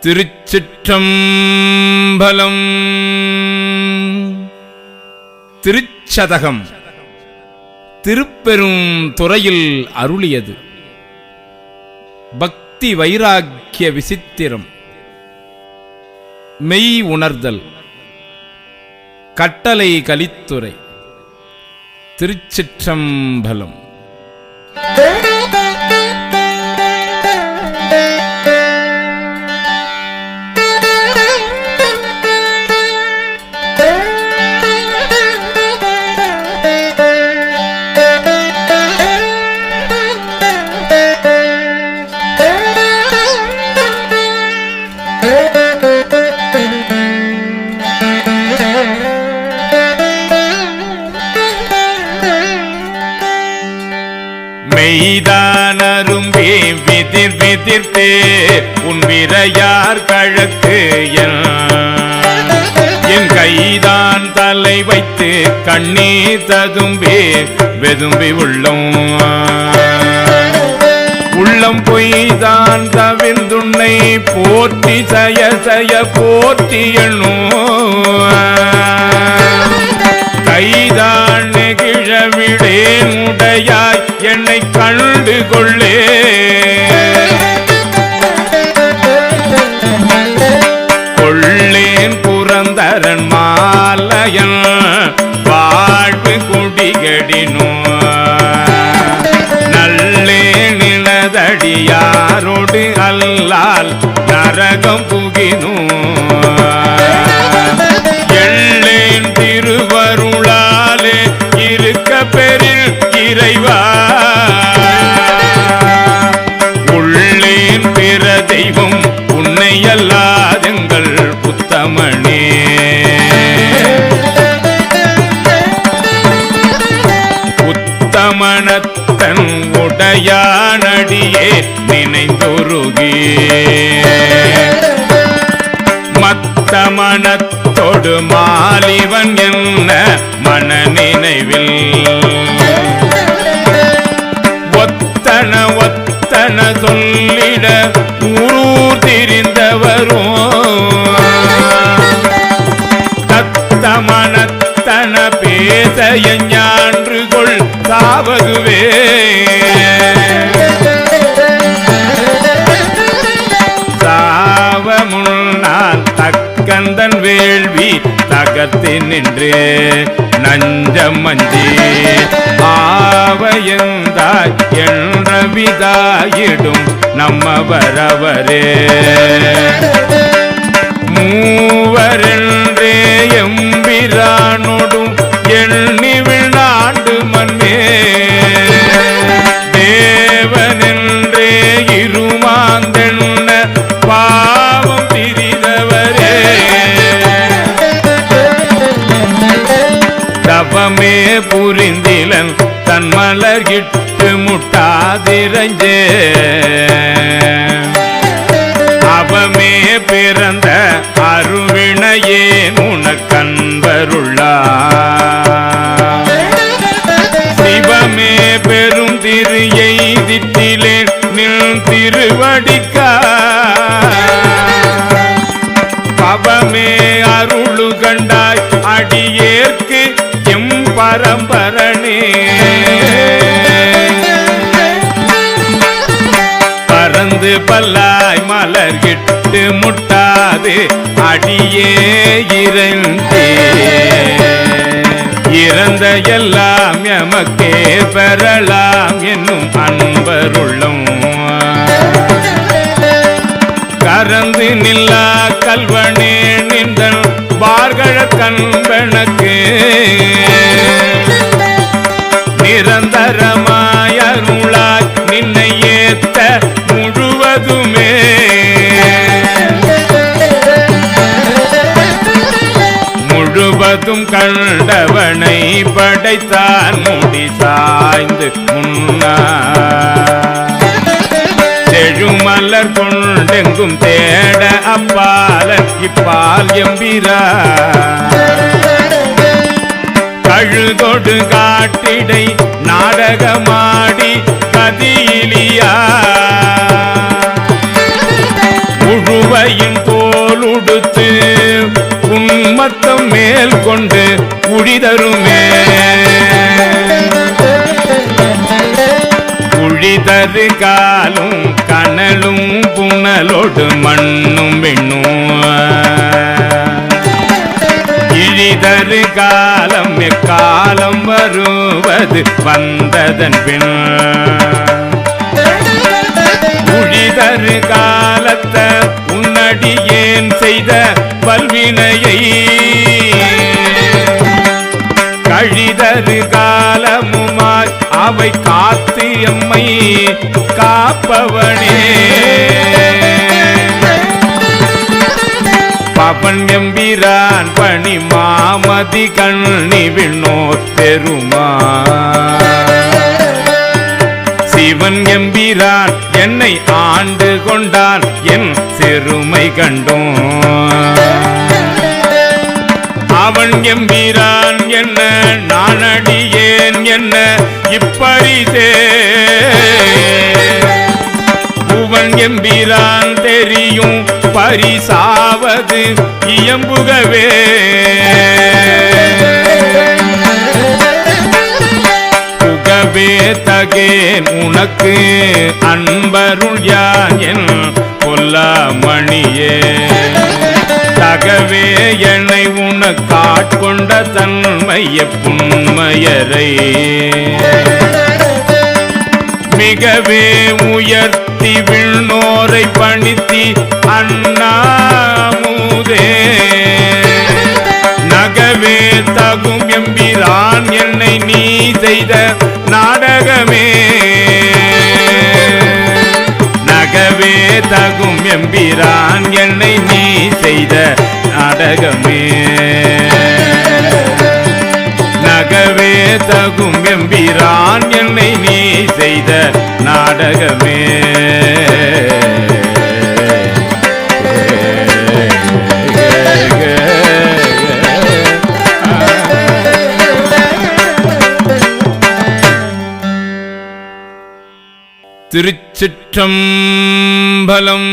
திருச்சிற்றம்பலம். திருச்சதகம். திருப்பெரும் துறையில் அருளியது. பக்தி வைராக்கிய விசித்திரம். மெய் உணர்தல். கட்டளை கலித்துறை. திருச்சிற்றம்பலம். மெய்தானரும்பே விதிர் விதிர்த்தே உன் விரையார் கழக்கு என் கைதான் தலை வைத்து கண்ணீர் ததும்பி வெதும்பி உள்ளம். உள்ளம் பொய்தான் தவிர்ந்துன்னை போற்றி சய சய போற்றி எண்ணும். நெகிழவிடேன் உடையாய் என்னை கண்டு கொள்ளே கொள்ளேன் புறந்தரன் மாலையன் வாழ்வு குடிகடினோ நல்லே நிலதடியாரோடு அல்லால் நரகம் புகினோ இறைவா. உள்ளேன் பிற தெய்வம் உன்னை அல்லாதெங்கள் புத்தமணே புத்தமணத்தன் உடையானடியே நினைந்துருகே. மத்தமனத்தொடு மாலிவன் என்ன மன நினைவில் ஒத்தன ஒத்தன சொல்லிட ஊரூர் திரிந்தவரும். தத்தமனத்தன பேச எஞ்ஞான்று கொள் சாவதுவே. சாவ தக்கந்தன் வேள்வி தகத்து நின்று. நஞ்சம் மஞ்சி. ஆவயந்தாய் என்ற விதாயிடும் நம்ம வரவரே மூவரென்றே எம்பிரானொடும் எண்ணி விழாண்டு மண்ணே தேவனென்றே இருமாந்தென்ன பாவம் பிரிதவரே. தவமே புரிந்து மலர்கிட்டு முட்டாதிரஞ்சு. அவமே பிறந்த அருவினையே உனக்கன்பருள்ளா சிவமே பெரும் திரு எய்தித்திலே நில் திருவடிக்கா. பவமே அருளு கண்டாய் அடியேற்கு எம் பரம்பரணே பறந்து பல்லாய் மலர்கிட்டு முட்டாது அடியே இறந்தே. இறந்த எல்லாம் எமக்கே பெறலாம் என்னும் அன்பருள்ளம் கறந்து நில்லா கல்வனே நின்றன் பார்கழ கண்பனுக்கு முழுவதுமே முழுவதும் கண்டவனை படைத்தான் முடி சாய்ந்து முன்னா கொண்டெங்கும் தேட அப்பால இப்பால் எம்பிரா கழுதொடு காட்டிடை நாடகமாடி கதியிலியா உழிதரு காலும் கனலும் புனலோடு மண்ணும் வெண்ணும் இழிதரு காலம் எக்காலம் வருவது வந்ததன் பின். உழிதரு காலத்த உன்னடியேன் செய்த பல்வினையை? கழிதரு காலமுமா காவை காத்து எம்மை காப்பவனே. பவன் எம்பிரான் பணி மாமதி கண்ணி விண்ணோ பெருமா சிவன் எம்பிரான் என்னை ஆண்டு கொண்டான் என் சிறுமை கண்டோம் அவன் எம்பிரான் என்ன நானடியேன் என்ன இப்பரிசே புவன் எம்பிரான் தெரியும் பரிசாவது இயம்புகவே. புகவே தகே உனக்கு அன்பருள் யான் என் கொல்லாமணியே தகவே என்னை உனக்காட்கொண்ட தன்மைய புண்மையரை. மிகவே உயர்த்தி விண்ணோரை பணித்தி அண்ணாமுதே. நகவே தகும் எம்பிரான் என்னை நீ செய்த நாடகமே. நகவே தகும் எம்பிரான் என்னை நீ செய்த நாடகமே. செய்த நாடகமே. திருச்சிற்றம்பலம்